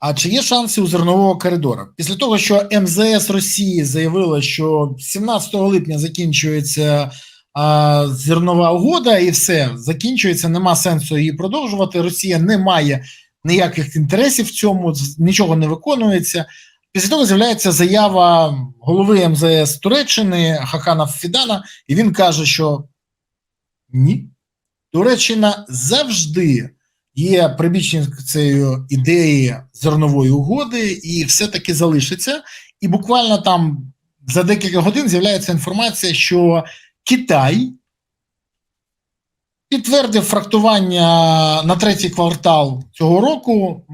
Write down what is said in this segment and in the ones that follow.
А чи є шанси у зернового коридора? Після того, що МЗС Росії заявила, що 17 липня закінчується а, зернова угода, і все закінчується, нема сенсу її продовжувати. Росія не має ніяких інтересів в цьому, нічого не виконується. Після того з'являється заява голови МЗС Туреччини Хакана Фідана, і він каже, що ні, Туреччина завжди є прибічницею ідеї зернової угоди, і все-таки залишиться. І буквально там за декілька годин з'являється інформація, що Китай підтвердив фрактування на третій квартал цього року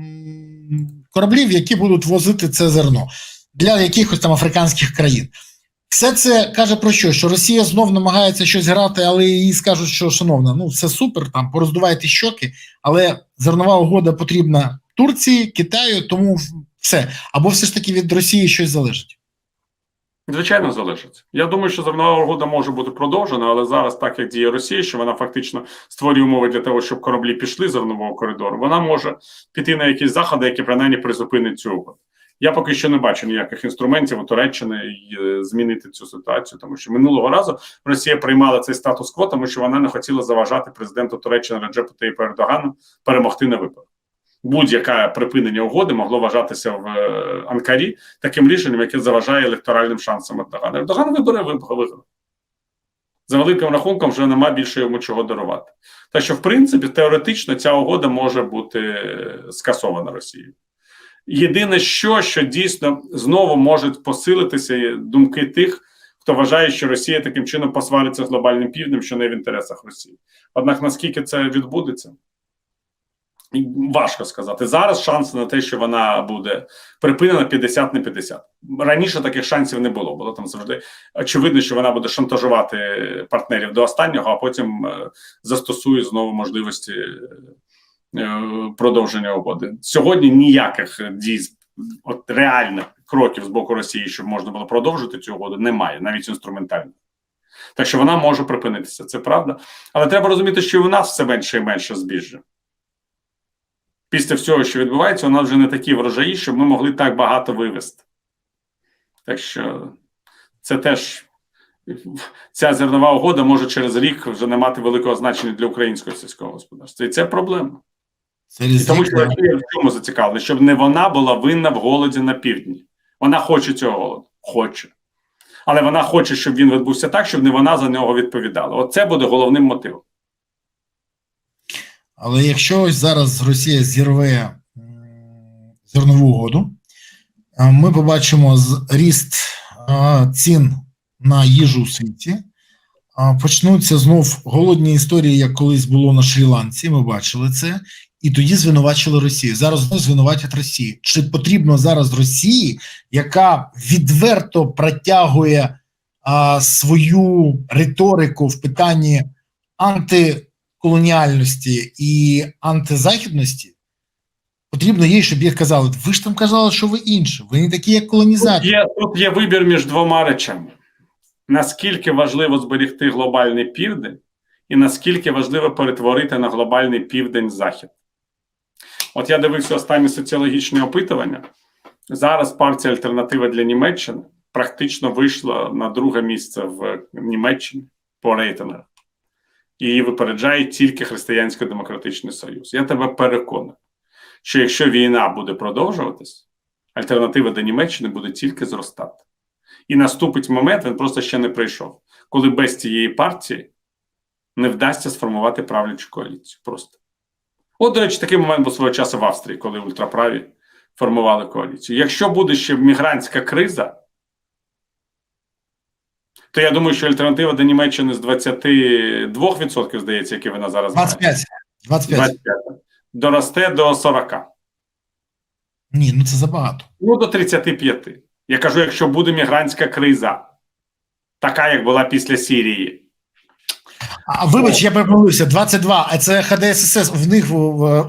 кораблів, які будуть возити це зерно для якихось там африканських країн. Все це каже про що? Що Росія знов намагається щось грати, але їй скажуть, що шановна, ну все супер, там пороздувайте щоки, але зернова угода потрібна Турції, Китаю, тому все. Або все ж таки від Росії щось залежить. Звичайно, залишиться. Я думаю, що зернова угода може бути продовжена, але зараз, так як діє Росія, що вона фактично створює умови для того, щоб кораблі пішли зернового коридору, вона може піти на якісь заходи, які принаймні призупинять цю угоду. Я поки що не бачу ніяких інструментів у Туреччини е, змінити цю ситуацію, тому що минулого разу Росія приймала цей статус-кво, тому що вона не хотіла заважати президенту Туреччини Реджепу Таїпу Ердогану перемогти на виборах. Будь-яке припинення угоди могло вважатися в е, Анкарі таким рішенням, яке заважає електоральним шансам Ердогана. Ердоган вибори виграв. За великим рахунком вже нема більше йому чого дарувати. Так що, в принципі, теоретично ця угода може бути е, скасована Росією. Єдине, що, що дійсно знову можуть посилитися думки тих, хто вважає, що Росія таким чином посвариться з глобальним півднем, що не в інтересах Росії. Однак наскільки це відбудеться? Важко сказати. Зараз шанси на те, що вона буде припинена 50 на 50. Раніше таких шансів не було. Було там завжди очевидно, що вона буде шантажувати партнерів до останнього, а потім е, застосує знову можливості е, продовження угоди. Сьогодні ніяких дій от реальних кроків з боку Росії, щоб можна було продовжити цю угоду, немає, навіть інструментально. Так що вона може припинитися, це правда. Але треба розуміти, що і у нас все менше і менше збіжжя після всього, що відбувається, у нас вже не такі врожаї, щоб ми могли так багато вивезти. Так що це теж ця зернова угода може через рік вже не мати великого значення для українського сільського господарства. І це проблема. Це І тому що Росія в цьому зацікавлена, щоб не вона була винна в голоді на півдні. Вона хоче цього голоду. Хоче. Але вона хоче, щоб він відбувся так, щоб не вона за нього відповідала. Оце буде головним мотивом. Але якщо ось зараз Росія зірве зернову угоду, ми побачимо ріст цін на їжу у світі. Почнуться знов голодні історії, як колись було на Шрі-Ланці. Ми бачили це, і тоді звинувачили Росію. Зараз знову звинуватять Росію. Чи потрібно зараз Росії, яка відверто протягує а, свою риторику в питанні антиколоніальності і антизахідності? Потрібно їй, щоб їх казали, ви ж там казали, що ви інші, ви не такі, як Тут є, тут є вибір між двома речами: наскільки важливо зберегти глобальний південь, і наскільки важливо перетворити на глобальний південь захід. От я дивився останні соціологічні опитування. Зараз партія Альтернатива для Німеччини практично вийшла на друге місце в Німеччині по рейтингах. І випереджає тільки Християнсько-Демократичний Союз. Я тебе переконую, що якщо війна буде продовжуватись, альтернатива до Німеччини буде тільки зростати. І наступить момент, він просто ще не прийшов, коли без цієї партії не вдасться сформувати правлячу коаліцію. Просто. От, до речі, такий момент був свого часу в Австрії, коли ультраправі формували коаліцію. Якщо буде ще мігрантська криза, то я думаю, що альтернатива до Німеччини з 22%, здається, які вона зараз 25. 25. 25, доросте до 40. Ні, ну це забагато. Ну, до 35. Я кажу, якщо буде мігрантська криза, така, як була після Сірії. А вибач, я помилився, 22, а це ХДСС в них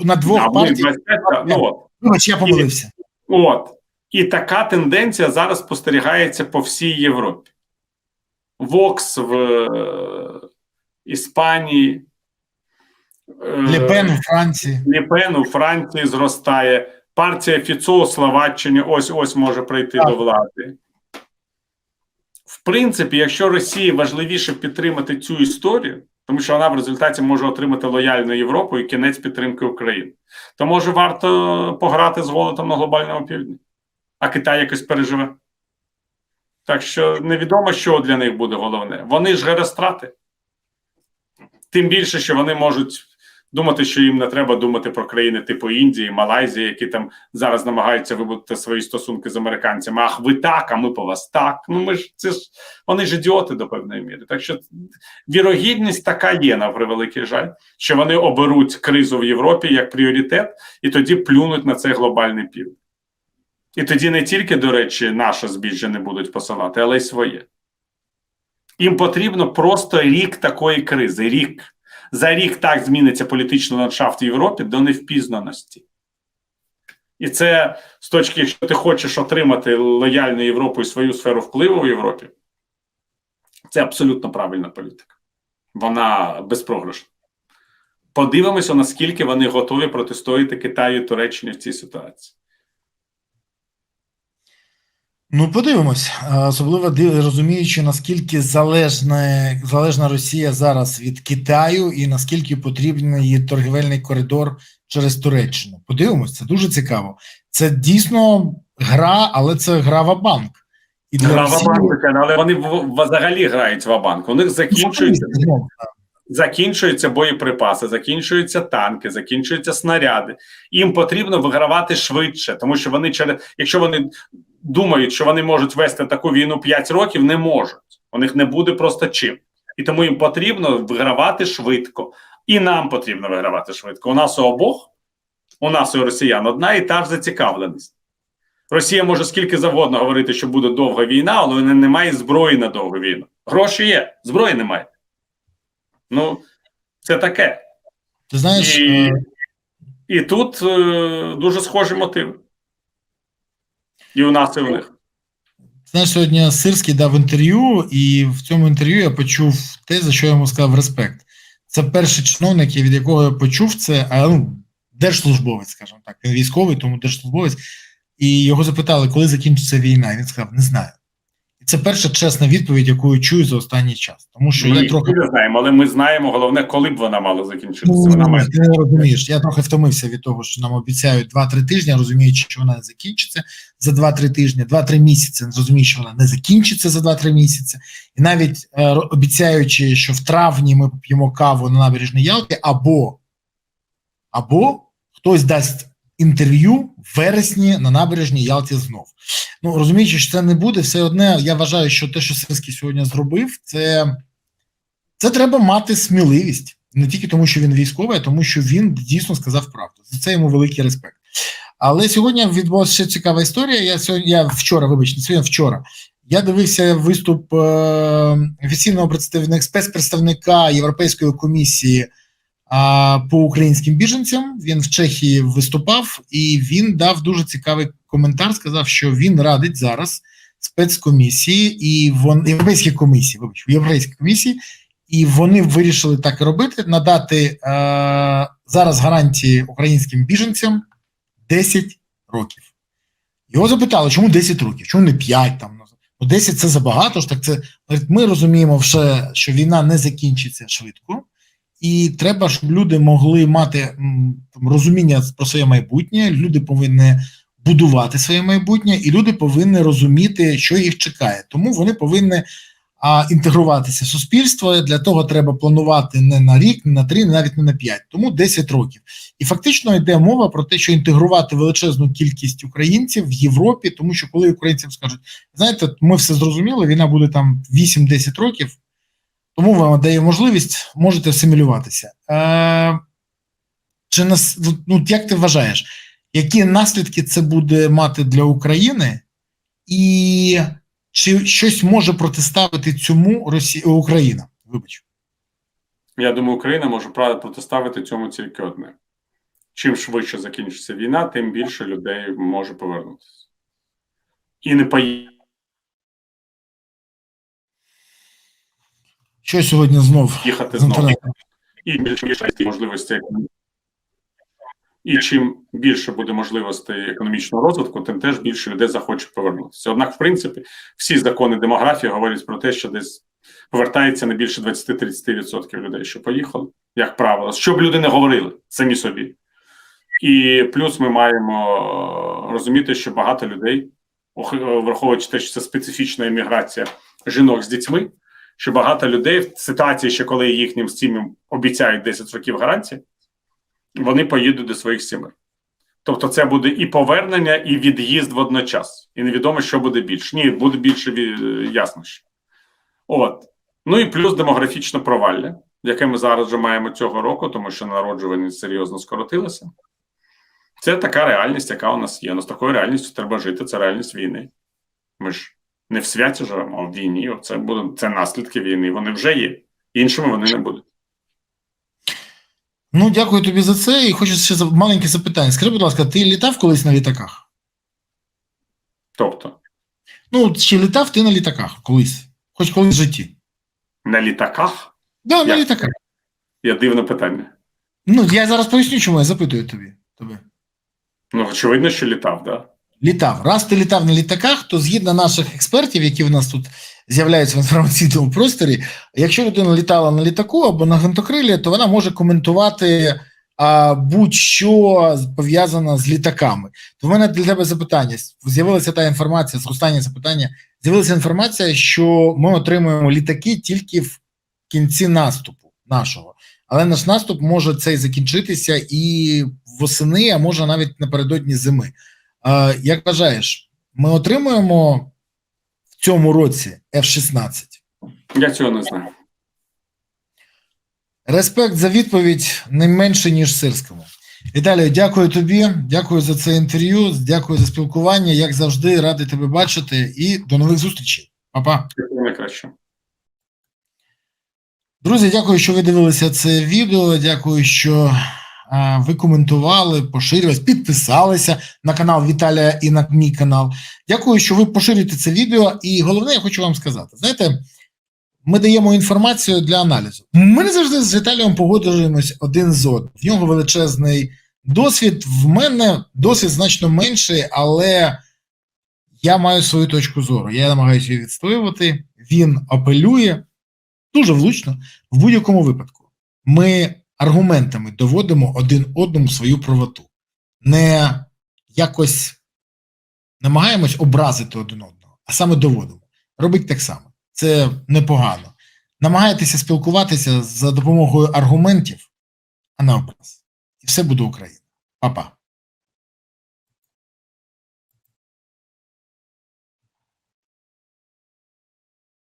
на двох А в партіях. 25, ну. Вибач, я помилився. От. І така тенденція зараз спостерігається по всій Європі. Вокс в е, Іспанії, е, Лепен у Франції. Ліпен у Франції зростає, партія Фіцо у Словаччині ось ось може прийти Так. до влади. Принципі, якщо Росії важливіше підтримати цю історію, тому що вона в результаті може отримати лояльну Європу і кінець підтримки України, то може варто пограти з голодом на глобальному півдні, а Китай якось переживе. Так що невідомо, що для них буде головне. Вони ж герострати. Тим більше, що вони можуть думати, що їм не треба думати про країни типу Індії, Малайзії, які там зараз намагаються вибудувати свої стосунки з американцями. Ах, ви так, а ми по вас так. Ну ми ж це ж вони ж ідіоти до певної міри. Так що вірогідність така є на превеликий жаль, що вони оберуть кризу в Європі як пріоритет, і тоді плюнуть на цей глобальний південь. І тоді не тільки, до речі, наше збіжжя не будуть посилати, але й своє. Їм потрібно просто рік такої кризи. Рік. За рік так зміниться політичний ландшафт в Європі до невпізнаності. І це з точки, якщо ти хочеш отримати лояльну Європу і свою сферу впливу в Європі, це абсолютно правильна політика. Вона безпрограшна. Подивимося, наскільки вони готові протистояти Китаю і Туреччині в цій ситуації. Ну, подивимось, особливо див- розуміючи, наскільки залежна, залежна Росія зараз від Китаю і наскільки потрібен її торгівельний коридор через Туреччину. Подивимось, це дуже цікаво. Це дійсно гра, але це гра в банк. І для Гра Росії Вабанку, але вони взагалі грають в банк. У них закінчується Ну, закінчуються боєприпаси, закінчуються танки, закінчуються снаряди. Їм потрібно вигравати швидше, тому що вони через якщо вони думають, що вони можуть вести таку війну 5 років, не можуть. У них не буде просто чим. І тому їм потрібно вигравати швидко. І нам потрібно вигравати швидко. У нас у обох, у нас і у росіян одна і та ж зацікавленість. Росія може скільки завгодно говорити, що буде довга війна, але вона не має зброї на довгу війну. Гроші є, зброї немає. Ну, це таке. Ти знаєш, І, е, і тут е, дуже схожі мотиви. І у нас, і у них. Знаєш, сьогодні Сирський дав інтерв'ю, і в цьому інтерв'ю я почув те, за що я йому сказав респект. Це перший чиновник, від якого я почув це, а ну, держслужбовець, скажімо так, він військовий, тому держслужбовець. І його запитали, коли закінчиться війна. Він сказав, не знаю. Це перша чесна відповідь, яку я чую за останній час. Тому що Ми я трохи не знаємо, але ми знаємо головне, коли б вона мала закінчитися. Ну, Вона має ти не розумієш. Я трохи втомився від того, що нам обіцяють 2-3 тижні, розуміючи, що вона не закінчиться за 2-3 тижні, 2-3 місяці, розуміючи, що вона не закінчиться за 2-3 місяці. І навіть е, обіцяючи, що в травні ми п'ємо каву на набережній Ялті, або, або хтось дасть інтерв'ю в вересні на набережній Ялті знов. Ну розуміючи, що це не буде, все одне. Я вважаю, що те, що Сирський сьогодні зробив, це це треба мати сміливість не тільки тому, що він військовий, а тому, що він дійсно сказав правду. За це йому великий респект. Але сьогодні відбулася ще цікава історія. Я сьогодні я вчора, вибачте, сьогодні вчора. Я дивився виступ е, офіційного представника спецпредставника Європейської комісії по українським біженцям. Він в Чехії виступав, і він дав дуже цікавий коментар. Сказав, що він радить зараз спецкомісії і вон європейській комісії, вибач, європейській комісії і вони вирішили так робити: надати е, зараз гарантії українським біженцям 10 років. Його запитали, чому 10 років, чому не 5 там. Ну, 10 це забагато ж так. Це ми розуміємо, вже, що війна не закінчиться швидко, і треба, щоб люди могли мати там, розуміння про своє майбутнє. Люди повинні будувати своє майбутнє, і люди повинні розуміти, що їх чекає. Тому вони повинні а інтегруватися в суспільство. Для того треба планувати не на рік, не на три, навіть не на п'ять, тому 10 років. І фактично йде мова про те, що інтегрувати величезну кількість українців в Європі, тому що коли українцям скажуть, знаєте, ми все зрозуміли, війна буде там 8-10 років, тому вам дає можливість, можете асимілюватися. Е, чи нас ну як ти вважаєш, які наслідки це буде мати для України і чи щось може протиставити цьому Росія Україна? Вибач. Я думаю, Україна може протиставити цьому тільки одне. Чим швидше закінчиться війна, тим більше людей може повернутися. І не поїхати. Що сьогодні знов з знову. І більше можливості. І чим більше буде можливостей економічного розвитку, тим теж більше людей захочуть повернутися. Однак, в принципі, всі закони демографії говорять про те, що десь повертається не більше 20-30% людей, що поїхали, як правило, що б люди не говорили самі собі. І плюс ми маємо е, розуміти, що багато людей, е, враховуючи те, що це специфічна імміграція жінок з дітьми, що багато людей в ситуації, що коли їхнім сім'ям обіцяють 10 років гарантії, вони поїдуть до своїх сімей. Тобто, це буде і повернення, і від'їзд водночас. І невідомо, що буде більше. Ні, буде більше ві- ясно. Що. От. Ну і плюс демографічне провалля, яке ми зараз вже маємо цього року, тому що народжуваність серйозно скоротилася. Це така реальність, яка у нас є. Ну, з такою реальністю треба жити. Це реальність війни. Ми ж не в святі живемо, а в війні. Це буде це наслідки війни. Вони вже є. Іншими вони не будуть. Ну, дякую тобі за це. І хочу ще маленьке запитання. Скажи, будь ласка, ти літав колись на літаках? Тобто, Ну, чи літав ти на літаках колись? Хоч колись в житті? на літаках Да, на Я. літаках. є дивне питання. Ну, я зараз поясню, чому я запитую тобі. Тебе. Ну, очевидно, що літав, да. Літав. Раз ти літав на літаках, то згідно наших експертів, які в нас тут з'являються в інформаційному просторі, якщо людина літала на літаку або на гвинтокрилі, то вона може коментувати будь-що пов'язане з літаками. То в мене для тебе запитання: з'явилася та інформація, зростання запитання. З'явилася інформація, що ми отримуємо літаки тільки в кінці наступу нашого. Але наш наступ може цей закінчитися і восени, а може навіть напередодні зими. Як вважаєш, ми отримуємо в цьому році F-16? Я цього не знаю. Респект за відповідь не менше, ніж сирському. Віталію, дякую тобі, дякую за це інтерв'ю, дякую за спілкування. Як завжди, радий тебе бачити і до нових зустрічей. Па-па. Найкраще. Друзі, дякую, що ви дивилися це відео. Дякую, що ви коментували, поширювали, підписалися на канал Віталія і на мій канал. Дякую, що ви поширюєте це відео. І головне, я хочу вам сказати: знаєте, ми даємо інформацію для аналізу. Ми не завжди з Віталієм погоджуємось один з одним. В нього величезний досвід. В мене досвід значно менший, але я маю свою точку зору. Я намагаюся її відстоювати. Він апелює дуже влучно. В будь-якому випадку ми аргументами доводимо один одному свою правоту, не якось намагаємось образити один одного, а саме доводимо. Робить так само. Це непогано. Намагайтеся спілкуватися за допомогою аргументів, а не образ. І все буде Україна. Па-па.